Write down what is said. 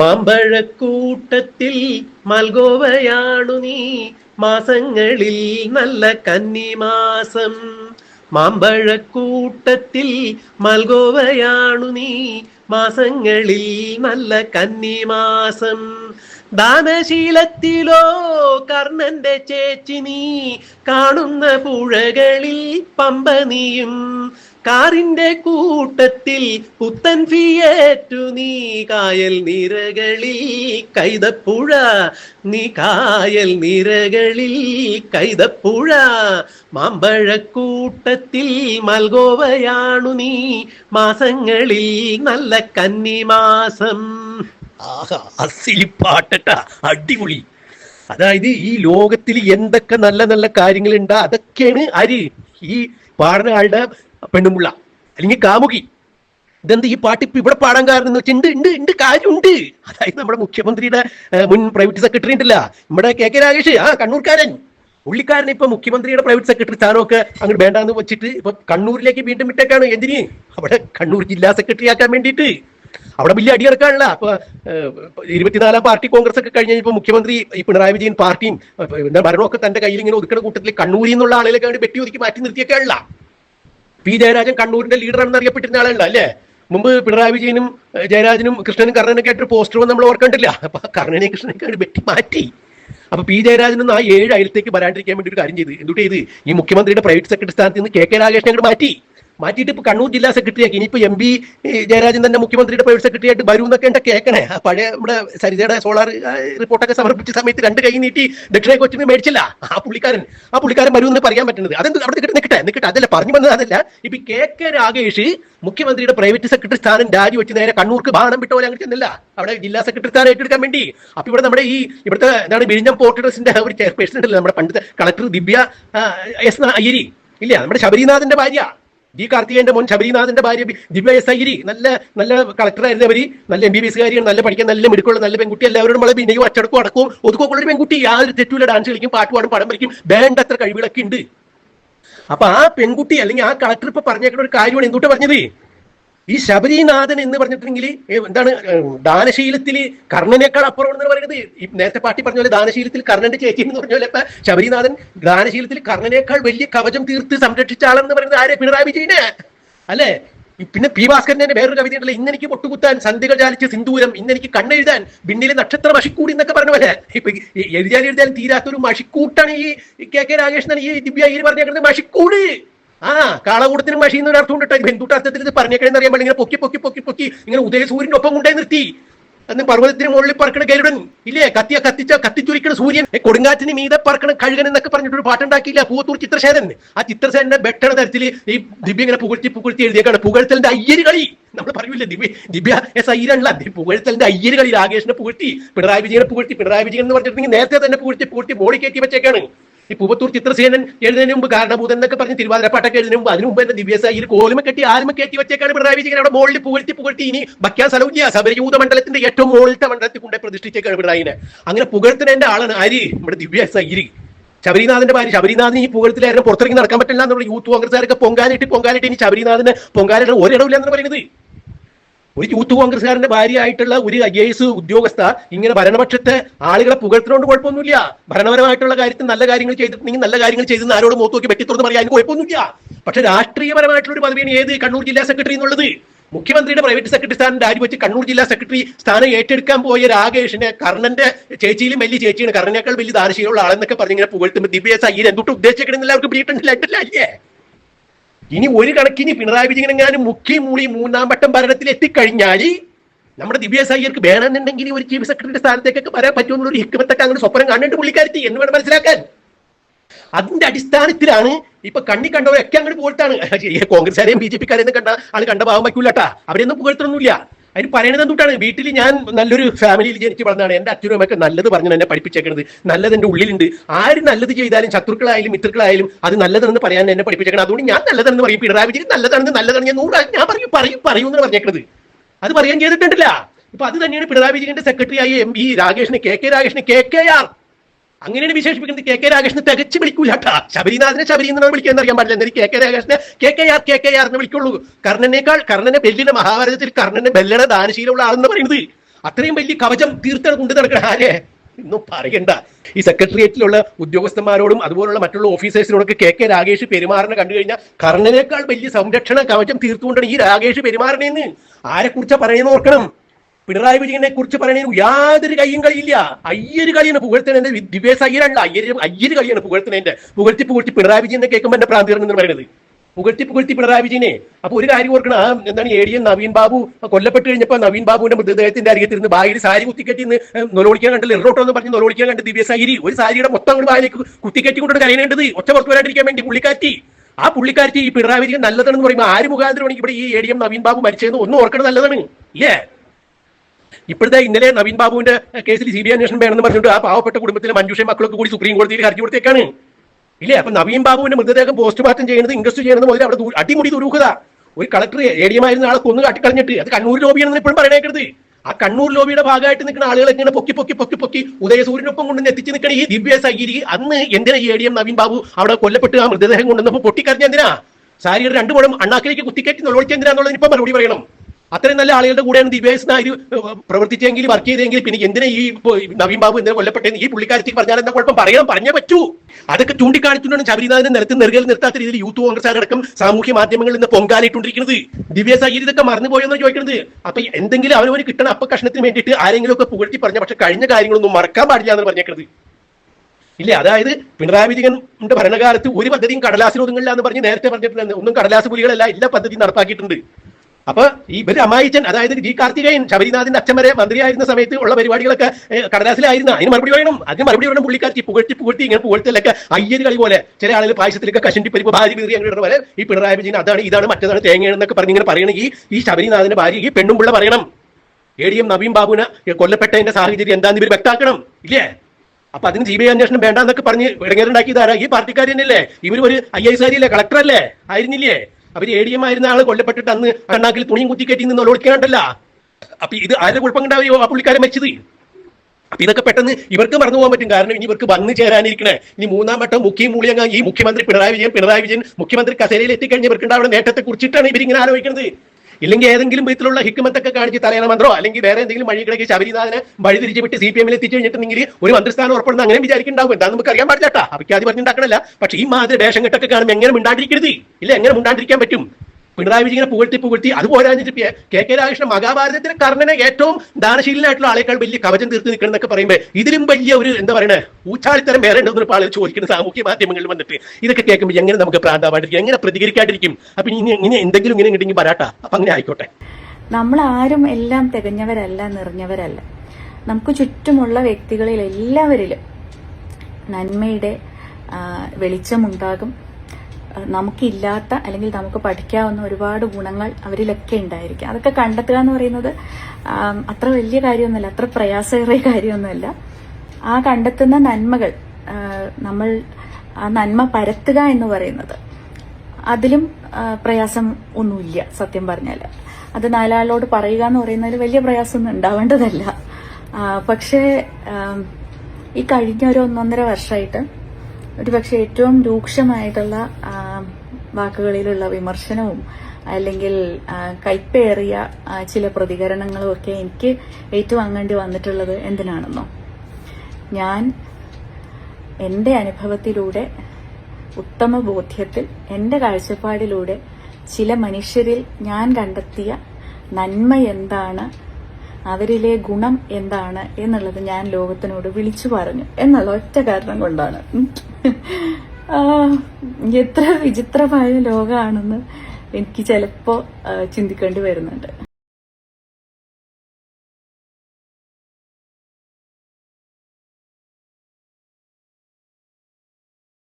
മാമ്പഴക്കൂട്ടത്തിൽ മൽഗോവയാണു നീ. മാസങ്ങളിൽ നല്ല കന്നിമാസം. മാമ്പഴക്കൂട്ടത്തിൽ മൽഗോവയാണു നീ. മാസങ്ങളിൽ നല്ല കന്നിമാസം. ദാനശീലത്തിലോ കർണന്റെ ചേച്ചി നീ കാണുന്ന പുഴകളിൽ പമ്പനിയും കാറിന്റെ കൂട്ടത്തിൽ പുത്തൻ ഫിയേറ്റു നീ കായൽ നിരകളിൽ കൈതപ്പുഴ നീ കായൽ നിരകളിൽ കൈതപ്പുഴ. മാമ്പഴക്കൂട്ടത്തിൽ മൽഗോവയാണു നീ മാസങ്ങളിൽ നല്ല കന്നിമാസം. അസിലിപ്പാട്ടട്ടാ അടിപൊളി. അതായത് ഈ ലോകത്തിൽ എന്തൊക്കെ നല്ല നല്ല കാര്യങ്ങളുണ്ട് അതൊക്കെയാണ് ആര് ഈ പാടുന്ന ആളുടെ പെണ്ണുമുള്ള അല്ലെങ്കിൽ കാമുകി. ഇതെന്ത് ഈ പാട്ട് ഇപ്പൊ ഇവിടെ പാടാൻ കാരണം എന്ന് വെച്ചാൽ ഉണ്ട് ഉണ്ട് ഉണ്ട് കാര്യമുണ്ട്. അതായത് നമ്മുടെ മുഖ്യമന്ത്രിയുടെ മുൻ പ്രൈവറ്റ് സെക്രട്ടറി ഉണ്ടല്ല നമ്മുടെ കെ കെ രാഗേഷ് ആ കണ്ണൂർക്കാരൻ. പുള്ളിക്കാരൻ ഇപ്പൊ മുഖ്യമന്ത്രിയുടെ പ്രൈവറ്റ് സെക്രട്ടറി സ്ഥാനമൊക്കെ അങ്ങോട്ട് വേണ്ടാന്ന് വെച്ചിട്ട് ഇപ്പൊ കണ്ണൂരിലേക്ക് വീണ്ടും വിട്ടേക്കാണ് എന്തിന്? അവിടെ കണ്ണൂർ ജില്ലാ സെക്രട്ടറി ആക്കാൻ വേണ്ടിയിട്ട്. അവിടെ വലിയ അടിയിറക്കാനുള്ള അപ്പൊ ഇരുപത്തിനാലാം പാർട്ടി കോൺഗ്രസ് ഒക്കെ കഴിഞ്ഞ ഇപ്പൊ മുഖ്യമന്ത്രി ഈ പിണറായി വിജയൻ പാർട്ടിയും ഭരണമൊക്കെ തന്റെ കയ്യിൽ ഇങ്ങനെ ഒതുക്കുന്ന കൂട്ടത്തിൽ കണ്ണൂരിൽ നിന്നുള്ള ആളുകളൊക്കെ വേണ്ടി വെട്ടി ഒതുക്കി മാറ്റി നിർത്തിയൊക്കെ ഉള്ള പി ജയരാജൻ കണ്ണൂരിന്റെ ലീഡറാണെന്ന് അറിയപ്പെട്ടിരുന്ന ആളല്ല അല്ലേ? മുമ്പ് പിണറായി വിജയനും ജയരാജനും കൃഷ്ണനും കർണനൊക്കെ ആയിട്ട് പോസ്റ്റർ നമ്മൾ ഓർക്കണ്ടില്ല? അപ്പൊ കർണനെ കൃഷ്ണനൊക്കെ വെട്ടി മാറ്റി. അപ്പൊ പി ജയരാജനൊന്നും ആ ഏഴ് അയലത്തേക്ക് വരാണ്ടിരിക്കാൻ വേണ്ടി ഒരു കാര്യം ചെയ്ത് എന്തുകൊണ്ട് ചെയ്ത്? ഈ മുഖ്യമന്ത്രിയുടെ പ്രൈവറ്റ് സെക്രട്ടറി സ്ഥാനത്ത് നിന്ന് കെ കെ രാഗേഷിനെ മാറ്റി. മാറ്റിയിട്ട് ഇപ്പൊ കണ്ണൂർ ജില്ലാ സെക്രട്ടറി ആക്കി. ഇനിയിപ്പോ എം പി ജയരാജൻ തന്നെ മുഖ്യമന്ത്രിയുടെ പ്രൈവറ്റ് സെക്രട്ടറി ആയിട്ട് വരും എന്നൊക്കെ ഉണ്ട് കേൾക്കണേ പഴയ നമ്മുടെ സരിതയുടെ സോളാർ റിപ്പോർട്ടൊക്കെ സമർപ്പിച്ച സമയത്ത് രണ്ട് കൈ നീട്ടി ദക്ഷിണ കൊച്ചിന് മേടിച്ചില്ല. ആ പുള്ളിക്കാരൻ ആ പുള്ളിക്കാരൻ വരും എന്ന് പറയാൻ പറ്റുന്നത്. അതെന്ത് അവിടെ നിൽക്കട്ടെ നിൽക്കട്ടെ അതല്ല പറഞ്ഞു വന്നത് അതല്ല. ഇപ്പൊ കെ കെ രാഗേഷ് മുഖ്യമന്ത്രിയുടെ പ്രൈവറ്റ് സെക്രട്ടറി സ്ഥാനം രാജിവെച്ച് നേരെ കണ്ണൂർക്ക് ബാണം വിട്ട പോലെ അങ്ങനെ ചെന്നില്ല. അവിടെ ജില്ലാ സെക്രട്ടറി സ്ഥാനം ഏറ്റെടുക്കാൻ വേണ്ടി. അപ്പൊ ഇവിടെ നമ്മുടെ ഈ ഇവിടുത്തെ എന്താണ് വിഴിഞ്ഞം പോർട്ടേഴ്സിന്റെ ഒരു ചെയർപേഴ്സൺ ഉണ്ടല്ലോ നമ്മുടെ പണ്ടത്തെ കളക്ടർ ദിവ്യ എസ് അയ്യരി. ഇല്ല നമ്മുടെ ശബരിനാഥന്റെ ഭാര്യ. ജി കാർത്തികേയന്റെ മുൻ ശബരിനാഥന്റെ ഭാര്യ ദിവ്യ സൈരി നല്ല നല്ല കളക്ടറായിരുന്നു അവർ നല്ല എം ബി ബി എസ് കാര്യം നല്ല പഠിക്കാൻ നല്ല മിടുക്കുള്ള നല്ല പെൺകുട്ടി. എല്ലാവരോടും വളരെ വിനയും അച്ചടക്കും അടക്കവും ഒതുക്കൊക്കെ പെൺകുട്ടി. യാതൊരു തെറ്റുമില്ല ഡാൻസ് കളിക്കും പാട്ട് പാടും പടം വരയ്ക്കും. വേണ്ടത്ര കഴിവുകളൊക്കെ ഉണ്ട്. അപ്പൊ ആ പെൺകുട്ടി അല്ലെങ്കിൽ ആ കളക്ടർ ഇപ്പൊ പറഞ്ഞേക്കുന്ന ഒരു കാര്യമാണ്. എന്തുട്ട് പറഞ്ഞത്? ഈ ശബരിനാഥൻ എന്ന് പറഞ്ഞിട്ടുണ്ടെങ്കിൽ എന്താണ് ദാനശീലത്തിൽ കർണനേക്കാൾ അപ്പുറം എന്ന് പറയുന്നത് നേരത്തെ പാട്ടി പറഞ്ഞ പോലെ ദാനശീലത്തിൽ കർണന്റെ ചേച്ചി എന്ന് പറഞ്ഞ പോലെ ഇപ്പൊ ശബരിനാഥൻ ദാനശീലത്തിൽ കർണനേക്കാൾ വലിയ കവചം തീർത്ത് സംരക്ഷിച്ച ആളെന്ന് പറയുന്നത് ആരെ? പിണറായി വിജയന്. അല്ലേ? പിന്നെ പി ഭാസ്കരന്റെ വേറൊരു കവിത ഉണ്ടല്ലോ ഇന്നെനിക്ക് പൊട്ടുകുത്താൻ സന്ധികൾ ചാലിച്ച് സിന്ദൂരം ഇന്നെനിക്ക് കണ്ണെഴുതാൻ പിന്നിലെ നക്ഷത്ര മഷിക്കൂടി എന്നൊക്കെ പറഞ്ഞ പോലെ. ഇപ്പൊ എഴുതിയാൽ എഴുതാൻ തീരാത്തൊരു മഷിക്കൂട്ടാണ് ഈ കെ കെ രാഗേഷ് ഈ ദിവ്യ പറഞ്ഞേക്കുന്നത് മഷിക്കൂട് ആ കാളകൂടത്തിന് മഷീന്ന് ഒരു അർത്ഥം ഉണ്ട് ബന്ധുട്ടാർത്ഥത്തിൽ ഇത് പറഞ്ഞേക്കണെന്ന് അറിയാൻ പാടില്ല ഇങ്ങനെ പൊക്കി പൊക്കി പൊക്കി പൊക്കി ഇങ്ങനെ ഉദയസൂര്യനൊപ്പം കൊണ്ടേ നിർത്തി. അന്ന് പർവതത്തിന് മുകളിൽ പറക്കണ ഗരുടൻ ഇല്ലേ? കത്തിയ കത്തിച്ച കത്തിച്ചുരിക്കണ സൂര്യൻ. കൊടുങ്കാറ്റിന് മീതെ പറക്കണ കഴുകൻ എന്നൊക്കെ പറഞ്ഞിട്ടൊരു പാട്ടുണ്ടാക്കിയില്ല. പൂവത്തൂർ ചിത്രശേഖരൻ. ആ ചിത്രശേഖരന്റെ ബെട്ടണ തരത്തിൽ ഈ ദിവ്യ ഇങ്ങനെ പുകഴ്ത്തി പുകഴ്ത്തി എഴുതിയേക്കാണ്. പുകഴ്ത്തലിന്റെ അയ്യര് കളി. നമ്മൾ പറയൂലേ ദിവ്യ ദിവ്യ എസ് അയ്യരല്ല പുകഴ്ത്തലിന്റെ അയ്യര് കളി. രാകേഷിനെ പുകഴ്ത്തി പിണറായി വിജയനെ പുകഴ്ത്തി പിണറായി വിജയൻ എന്ന് പറഞ്ഞിട്ടുണ്ടെങ്കിൽ നേരത്തെ തന്നെ പുകഴ്ത്തി പുകഴ്ത്തി ബോഡി കയറ്റി വെച്ചേക്കാണ്. ഈ പൂവത്തൂർ ചിത്രസേനൻ എഴുതുന്നതിന് മുമ്പ് കാരണഭൂതൻ എന്നൊക്കെ പറഞ്ഞ് തിരുവാതിരപ്പാട്ടൊക്കെ എഴുതുന്നതിന് മുമ്പ് അതിന് മുമ്പ് ദിവ്യസായി കോലുമ കെട്ടി ആരുമ കെട്ടി വെച്ചേക്കാണ് പിണറായി വിജയൻ. അവിടെ മുകളിൽ പുകഴ്ത്തി പുകഴ്ത്തി ഇനി ബക്യാ സലൗജ്യ ശബരിയൂത മണ്ഡലത്തിന്റെ ഏറ്റവും മുകളിലത്തെ മണ്ഡലത്തിൽ കൊണ്ടേ പ്രതിഷ്ഠിച്ചേക്കാണ് പിണറായിനെ. അങ്ങനെ പുകഴ്ത്തുന്നതിന്റെ ആളാണ് ആര്? ഇവിടെ ദിവ്യസായി. ശബരിനാഥന്റെ ഭാര്യ. ശബരിനാഥൻ ഈ പുകഴത്തിലായിരുന്നു പുറത്തിറങ്ങി നടക്കാൻ പറ്റില്ല എന്നുള്ള യൂത്ത് കോൺഗ്രസ്സുകാരൊക്കെ പൊങ്കാലിട്ട് പൊങ്കാലിട്ട് ഇനി ശബരിനാഥന് പൊങ്കാലിട്ട് ഒരിടവില്ല എന്ന് പറയുന്നത്. ഒരു യൂത്ത് കോൺഗ്രസ്സുകാരന്റെ ഭാര്യയായിട്ടുള്ള ഒരു ഐ എസ് ഉദ്യോഗസ്ഥ ഇങ്ങനെ ഭരണപക്ഷത്തെ ആളുകളെ പുകഴ്ത്തുന്നതുകൊണ്ട് കുഴപ്പമൊന്നുമില്ല. ഭരണപരമായിട്ടുള്ള കാര്യത്തിൽ നല്ല കാര്യങ്ങൾ ചെയ്തിട്ടുണ്ടെങ്കിൽ നല്ല കാര്യങ്ങൾ ചെയ്തെന്ന് ആരോട് മൂത്ത് നോക്കി വെട്ടിത്തുറന്ന് പറയാൻ കുഴപ്പമൊന്നുമില്ല. പക്ഷെ രാഷ്ട്രീയപരമായിട്ടുള്ള ഒരു പദവിയാണ് ഏത്? കണ്ണൂർ ജില്ലാ സെക്രട്ടറി എന്നുള്ളത്. മുഖ്യമന്ത്രിയുടെ പ്രൈവറ്റ് സെക്രട്ടറി സ്ഥാനം രാജിവെച്ച് കണ്ണൂർ ജില്ലാ സെക്രട്ടറി സ്ഥാനം ഏറ്റെടുക്കാൻ പോയ രാകേഷിനെ കർണന്റെ ചേച്ചിയിലും വലിയ ചേച്ചിയാണ്. കർണനേക്കാൾ വലിയ ദാനശീലമുള്ള ആളെന്നൊക്കെ പറഞ്ഞ് ഇങ്ങനെ പുകഴ്ത്തുമ്പോൾ ദിവ്യ സയ്യൻ എന്തുട്ട് ഉദ്ദേശിക്കണമെന്നില്ല അവർക്ക് ബ്രീട്ടുണ്ടില്ല അല്ലേ? ഇനി ഒരു കണക്കിന് പിണറായി വിജയൻ എങ്ങാനും മുഖ്യ മൂളി മൂന്നാം വട്ടം ഭരണത്തിൽ എത്തിക്കഴിഞ്ഞാൽ നമ്മുടെ ദിവ്യ സയ്യർക്ക് വേണമെന്നുണ്ടെങ്കിൽ ഒരു ചീഫ് സെക്രട്ടറിയുടെ സ്ഥാനത്തേക്കൊക്കെ വരാൻ പറ്റുമെന്നുള്ള ഒരു ഹിക്കുമത്തൊക്കെ അങ്ങനെ സ്വപ്നം കണ്ടിട്ട് പുള്ളിക്കാരത്തി എന്ന് വേണം മനസ്സിലാക്കാൻ. അതിന്റെ അടിസ്ഥാനത്തിലാണ് ഇപ്പൊ കണ്ണി കണ്ടവരൊക്കെ അങ്ങോട്ട് പോയിട്ടാണ്. കോൺഗ്രസ്സുകാരെയും ബി ജെ പിക്കാരെയും കണ്ട ആൾ കണ്ട ഭാഗം വയ്ക്കൂലട്ടാ അവരെയൊന്നും പുകഴ്ത്തൊന്നുമില്ല അതിന് പറയണത് എന്തുകൊണ്ടാണ് വീട്ടിൽ ഞാൻ നല്ലൊരു ഫാമിലിയിൽ ജനിച്ച് വളർന്നാണ് എന്റെ അച്ഛനും അമ്മയ്ക്ക് നല്ലത് പറഞ്ഞു എന്നെ പഠിപ്പിച്ചേക്കണത്. നല്ലത് എന്റെ ഉള്ളിലുണ്ട്. ആര് നല്ലത് ചെയ്താലും ശത്രുക്കളായാലും മിത്രക്കളായാലും അത് നല്ലതെന്ന് പറയാൻ എന്നെ പഠിപ്പിച്ചേക്കണം അതുകൊണ്ട് ഞാൻ നല്ലതെന്ന് പറയും. പിണറായി വിജയൻ നല്ലതാണെന്ന് നല്ലതാണ്. ഞാൻ നൂറ് ഞാൻ പറയും പറയും പറയും എന്ന് പറഞ്ഞേക്കണത്. അത് പറയാൻ ചെയ്തിട്ടുണ്ടല്ല. ഇപ്പൊ അത് തന്നെയാണ് പിണറായി വിജയന്റെ സെക്രട്ടറി ആയ എം ബി രാകേഷിന് കെ കെ രാകേഷിന് കെ കെ ആർ അങ്ങനെയാണ് വിശേഷിപ്പിക്കുന്നത്. കെ കെ രാകേഷിനെ തികച്ച് വിളിക്കൂലാട്ടാ ശബരിനാഥനെ ശബരി എന്നാണ് വിളിക്കാൻ അറിയാൻ പാടില്ല. എന്നാൽ K K രാകേഷിനെ K K R K K R എന്ന് വിളിക്കുള്ളൂ. കർണനേക്കാൾ കർണനെ ബെല്ലിന്റെ മഹാഭാരതത്തിൽ കർണനെ ബെല്ലണ ദാനശീലമുള്ള ആളെന്ന് പറയുന്നത് അത്രയും വലിയ കവചം തീർത്താണ് കൊണ്ട് നടക്കണം ആരെ? ഒന്നും പറയണ്ട. ഈ സെക്രട്ടേറിയറ്റിലുള്ള ഉദ്യോഗസ്ഥന്മാരോടും അതുപോലുള്ള മറ്റുള്ള ഓഫീസേഴ്സിനോടൊക്കെ കെ കെ രാകേഷ് പെരുമാറിനെ കണ്ടു കഴിഞ്ഞാൽ കർണനേക്കാൾ വലിയ സംരക്ഷണ കവചം തീർത്തുകൊണ്ടാണ് ഈ രാകേഷ് പെരുമാറണേന്ന്. കുറിച്ചാ പറയുന്ന ഓർക്കണം. പിണറായി വിജയനെ കുറിച്ച് പറയണതിന് യാതൊരു കയ്യും കളിയില്ല അയ്യൊരു കളിയാണ് പുകഴ്ത്തണേന്റെ ദിവ്യേസ് അയ്യരല്ല. അയ്യര് അയ്യൊരു കളിയാണ് പുകഴ്ത്തണേന്റെ പുകഴ്ത്തി പുകഴ്ത്തി പിണറായി വിജയനെ കേൾക്കുമ്പോൾ എന്റെ പ്രാന്തിരണം പറയുന്നത് പുകഴ്ത്തി പുകഴ്ത്തി പിണറായി വിജയനെ. അപ്പൊ ഒരു കാര്യം ഓർക്കണം ആ എന്താണ് എ നവീൻ ബാബു കൊല്ലപ്പെട്ട് കഴിഞ്ഞപ്പോ നവീൻ ബാബുവിന്റെ മൃതദേഹത്തിന്റെ അരികത്തിരുന്ന് ബാഗിൽ സാരി കുത്തിക്കെട്ടി ഇന്ന് നൊലോളിക്കാൻ കണ്ടില്ല? ഇറോട്ടോ എന്ന് പറഞ്ഞ് നൊലോളിക്കാൻ കണ്ട് ദിവ്യ സാരി ഒരു സാരിയുടെ മൊത്തം അങ്ങോട്ട് ബാഗിലേക്ക് കുത്തിക്കെട്ടി കൊണ്ടൊരു കരയേണ്ടത് ഒറ്റ പുറത്തു വരാണ്ടിരിക്കാൻ വേണ്ടി പുള്ളിക്കാറ്റി ആ പുള്ളിക്കാറ്റി ഈ പിണറായി വിജയൻ നല്ലതാണെന്ന് പറയുമ്പോൾ ആര് മുഖാന്തരമാണ് ഇവിടെ ഈ എം നവീൻ ബാബു മരിച്ചതെന്ന് ഒന്നും ഓർക്കണം നല്ലതാണ്. ഇല്ലേ? ഇപ്പോഴത്തെ ഇന്നലെ നവീൻ ബാബുവിന്റെ കേസിൽ സി ബി ഐ അന്വേഷണം വേണമെന്ന് പറഞ്ഞിട്ട് ആ പാവപ്പെട്ട കുടുംബത്തിലെ മഞ്ജുഷയും മക്കളൊക്കെ കൂടി സുപ്രീം കോടതിയിൽ ഹർജി കൊടുത്തേക്കാണ്. ഇല്ലേ? അപ്പൊ നവീൻ ബാബുവിന്റെ മൃതദേഹം പോസ്റ്റ്മോർട്ടം ചെയ്യുന്നത് ഇൻവെസ്റ്റ് ചെയ്യുന്നത് മുതൽ അവിടെ അടിമുടി ദുരൂഹത. ഒരു കളക്ടർ എ ഡി ആളെ കൊന്നു കാട്ടിക്കളഞ്ഞിട്ട് അത് കണ്ണൂർ ലോബിയാണെന്ന് ഇപ്പോഴും പറയണേക്കരുത്. ആ കണ്ണൂർ ലോബിയുടെ ഭാഗമായിട്ട് നിൽക്കുന്ന ആളുകൾ ഇങ്ങനെ പൊക്കി പൊക്കി പൊക്കി പൊക്കി ഉദയസൂര്യനൊപ്പം കൊണ്ടുവന്ന് എത്തിച്ച് നിൽക്കണ ഈ ദിവ്യ സൈരി അന്ന് എന്തിനാ A D M Naveen Babu അവിടെ കൊല്ലപ്പെട്ട് ആ മൃതദേഹം കൊണ്ടുവന്നപ്പോൾ പൊട്ടിക്കറിഞ്ഞ എന്തിനാ? സാരിയുടെ രണ്ടു മുഴം അണ്ണാക്കിലേക്ക് കുത്തിക്കയറ്റി നുള്ളൊളിച്ച് എന്തിനാന്നുള്ളതിന് ഇപ്പൊ മറുപടി പറയണം. അത്രയും നല്ല ആളുകളുടെ കൂടെയാണ് ദിവ്യേസ് നായർ പ്രവർത്തിച്ചെങ്കിൽ വർക്ക് ചെയ്തെങ്കിൽ പിന്നെ എന്തിനാ ഈ നവീൻ ബാബു എന്തിനാ കൊല്ലപ്പെട്ടെന്ന് ഈ പുള്ളിക്കാരത്തിൽ പറഞ്ഞാൽ എന്താ കുഴപ്പം? പറയണം പറഞ്ഞേ പറ്റൂ. അതൊക്കെ ചൂണ്ടിക്കാണിച്ചുകൊണ്ടാണ് ശബരിനാഥിനെ നിരത്ത് നെറുകയിൽ നിർത്താത്ത രീതിയിൽ യൂത്ത് കോൺഗ്രസ് അടക്കം സാമൂഹ്യ മാധ്യമങ്ങളിൽ നിന്ന് പൊങ്കാലിട്ടുകൊണ്ടിരിക്കുന്നത്. ദിവ്യേസ് അയ്യർ ഇതൊക്കെ മറന്നുപോയെന്ന് ചോദിക്കുന്നത്. അപ്പൊ എന്തെങ്കിലും അവനവന് കിട്ടണ അപ്പ കഷ്ണത്തിന് വേണ്ടിയിട്ട് ആരെങ്കിലും ഒക്കെ പുകഴ്ത്തി പറഞ്ഞ പക്ഷെ കഴിഞ്ഞ കാര്യങ്ങളൊന്നും മറക്കാൻ പാടില്ല എന്ന് പറഞ്ഞേക്കുന്നത് ഇല്ല? അതായത് പിണറായി വിജയന്റെ ഭരണകാലത്ത് ഒരു പദ്ധതിയും കടലാസിൽ ഒതുങ്ങില്ല എന്ന് പറഞ്ഞ് നേരത്തെ പറഞ്ഞിട്ടുണ്ട് ഒന്നും കടലാസ് പുലികളല്ല എല്ലാ പദ്ധതിയും നടപ്പാക്കിയിട്ടുണ്ട്. അപ്പൊ ഈ ഇവർ അമായിച്ചൻ അതായത് ജി കാർത്തികേയൻ ശബരിനാഥിന്റെ അച്ഛൻ വരെ മന്ത്രിയായിരുന്ന സമയത്ത് ഉള്ള പരിപാടികളൊക്കെ കടലാസിലായിരുന്നു. അതിന് മറുപടി വേണം അതിന് മറുപടി പറയണം പുള്ളിക്കാർത്തി പുകഴ്ത്തി പുകഴ്ത്തി ഇങ്ങനെ പുകഴ്ത്തലൊക്കെ അയ്യര് കളി പോലെ. ചില ആളുകൾ പായസത്തിലൊക്കെ കശണ്ടി പരിപ്പ് ഭാര്യ വീറി അങ്ങനെ പോലെ ഈ പിണറായി വിജയൻ അതാണ് ഇതാണ് മറ്റേതാണ് തേങ്ങയാണെന്നൊക്കെ പറഞ്ഞ് ഇങ്ങനെ പറയണമെങ്കിൽ ഈ ശബരിനാഥിന്റെ ഭാര്യ ഈ പെണ്ണും പിള്ള പറയണം. എ ഡി എം നവീൻ ബാബുവിന് കൊല്ലപ്പെട്ടതിന്റെ സാഹചര്യം എന്താന്ന് ഇവർ വ്യക്താക്കണം. ഇല്ലേ? അപ്പൊ അതിന് സി ബി അന്വേഷണം വേണ്ടെന്നൊക്കെ പറഞ്ഞ് ഇടങ്ങേറുണ്ടാക്കിയതാരാ? ഈ പാർട്ടിക്കാർ തന്നെയല്ലേ? ഇവർ ഒരു ഐ എസ് ആരിയല്ലേ കളക്ടറല്ലേ? ആയിരുന്നില്ലേ? അവർ എ ഡി എം ആയിരുന്ന ആൾ കൊല്ലപ്പെട്ടിട്ട് അന്ന് കണ്ണാക്കിൽ തുണിയും കുത്തി കയറ്റി നിന്ന് ഒളിക്കാണ്ടല്ല. അപ്പൊ ഇത് ആരുടെ കുഴപ്പം കണ്ടാവോ ആ പുള്ളിക്കാരെ മരിച്ചത്? അപ്പൊ ഇതൊക്കെ പെട്ടെന്ന് ഇവർക്ക് മറന്നു പോകാൻ പറ്റും. കാരണം ഇനി ഇവർക്ക് വന്നു ചേരാനിരിക്കണേ. ഇനി മൂന്നാം വട്ടം മുഖ്യ മൂളിയങ്ങ ഈ മുഖ്യമന്ത്രി പിണറായി വിജയൻ പിണറായി വിജയൻ മുഖ്യമന്ത്രി കസേരയിൽ എത്തിക്കഴിഞ്ഞ് ഇവർക്ക് ഉണ്ടാവുന്ന നേട്ടത്തെ കുറിച്ചിട്ടാണ് ഇവരിങ്ങനെ ആലോചിക്കുന്നത്. ഇല്ലെങ്കിൽ ഏതെങ്കിലും വിധത്തിലുള്ള ഹിക്കുമത്തൊക്കെ കാണിച്ച് തലയണ മന്ത്രോ അല്ലെങ്കിൽ വേറെ എന്തെങ്കിലും വഴി കിടക്കി ശബരിനാഥനെ വഴി തിരിച്ചു വിട്ട് സി പി എമ്മിൽ എത്തിച്ചു കഴിഞ്ഞിട്ടുണ്ടെങ്കിൽ ഒരു മന്ത്രിസ്ഥാനം ഉറപ്പെടുന്ന അങ്ങനെ വിചാരിക്കുന്നുണ്ടാവും. എന്താ നമുക്ക് അറിയാൻ പാടില്ല അവർക്ക് ആദ്യം പറഞ്ഞിട്ടുണ്ടാക്കണല്ല പക്ഷേ ഈ മാതിരി വേഷം കെട്ടൊക്കെ കാണുമ്പോൾ എങ്ങനെ മിണ്ടാണ്ടിരിക്കരുത്? ഇല്ല എങ്ങനെ മിണ്ടാണ്ടിരിക്കാൻ പറ്റും? പിണറായി വിജയനെ പുകഴ്ത്തി പുകഴ്ത്തി അത് പോരാഞ്ഞിട്ട് കെ കെ രാകൃഷ്ണൻ മഹാഭാരതത്തിലെ കർണനെ ഏറ്റവും ദാനശീലനായിട്ടുള്ള ആളെക്കാൾ വലിയ കവചം തീർത്ത് നിൽക്കണം എന്നൊക്കെ പറയുമ്പോൾ ഇതിലും വലിയ ഒരു എന്താ പറയണേ ഊച്ചാളിത്തരം വേറെ ഉണ്ടെന്ന് ആളുകൾ ചോദിക്കുന്ന സാമൂഹ്യ മാധ്യമങ്ങളിൽ വന്നിട്ട് ഇതൊക്കെ കേൾക്കുമ്പോൾ എങ്ങനെ നമുക്ക് പ്രാന്താവാണ്ടിരിക്കും എങ്ങനെ പ്രതികരിക്കാണ്ടിരിക്കും? അപ്പൊ ഇനി ഇങ്ങനെ എന്തെങ്കിലും ഇങ്ങനെ കിട്ടിയെങ്കിൽ വരാട്ടാ അപ്പൊ അങ്ങനെ ആയിക്കോട്ടെ. നമ്മൾ ആരും എല്ലാം തികഞ്ഞവരല്ല നിറഞ്ഞവരല്ല. നമുക്ക് ചുറ്റുമുള്ള വ്യക്തികളിൽ എല്ലാവരിലും നന്മയുടെ വെളിച്ചമുണ്ടാകും. നമുക്കില്ലാത്ത അല്ലെങ്കിൽ നമുക്ക് പഠിക്കാവുന്ന ഒരുപാട് ഗുണങ്ങൾ അവരിലൊക്കെ ഉണ്ടായിരിക്കും. അതൊക്കെ കണ്ടെത്തുക എന്ന് പറയുന്നത് അത്ര വലിയ കാര്യമൊന്നുമല്ല അത്ര പ്രയാസകരമായ കാര്യമൊന്നുമല്ല. ആ കണ്ടെത്തുന്ന നന്മകൾ നമ്മൾ ആ നന്മ പരത്തുക എന്ന് പറയുന്നത് അതിലും പ്രയാസം ഒന്നുമില്ല സത്യം പറഞ്ഞാൽ അത് നാലാളോട് പറയുക എന്ന് പറയുന്നതിൽ വലിയ പ്രയാസമൊന്നും ഉണ്ടാവേണ്ടതല്ല. പക്ഷേ ഈ കഴിഞ്ഞ ഒരു ഒന്നൊന്നര വർഷമായിട്ട് ഒരുപക്ഷെ ഏറ്റവും രൂക്ഷമായിട്ടുള്ള വാക്കുകളിലുള്ള വിമർശനവും അല്ലെങ്കിൽ കൈപ്പേറിയ ചില പ്രതികരണങ്ങളും ഒക്കെ എനിക്ക് ഏറ്റുവാങ്ങേണ്ടി വന്നിട്ടുള്ളത് എന്തിനാണെന്നോ? ഞാൻ എന്റെ അനുഭവത്തിലൂടെ ഉത്തമ ബോധ്യത്തിൽ എന്റെ കാഴ്ചപ്പാടിലൂടെ ചില മനുഷ്യരിൽ ഞാൻ കണ്ടെത്തിയ നന്മ എന്താണ് അവരിലെ ഗുണം എന്താണ് എന്നുള്ളത് ഞാൻ ലോകത്തിനോട് വിളിച്ചു പറഞ്ഞു എന്നുള്ള ഒറ്റ കാരണം കൊണ്ടാണ്. എത്ര വിചിത്രമായ ലോകമാണെന്ന് എനിക്ക് ചിലപ്പോൾ ചിന്തിക്കേണ്ടി വരുന്നുണ്ട്.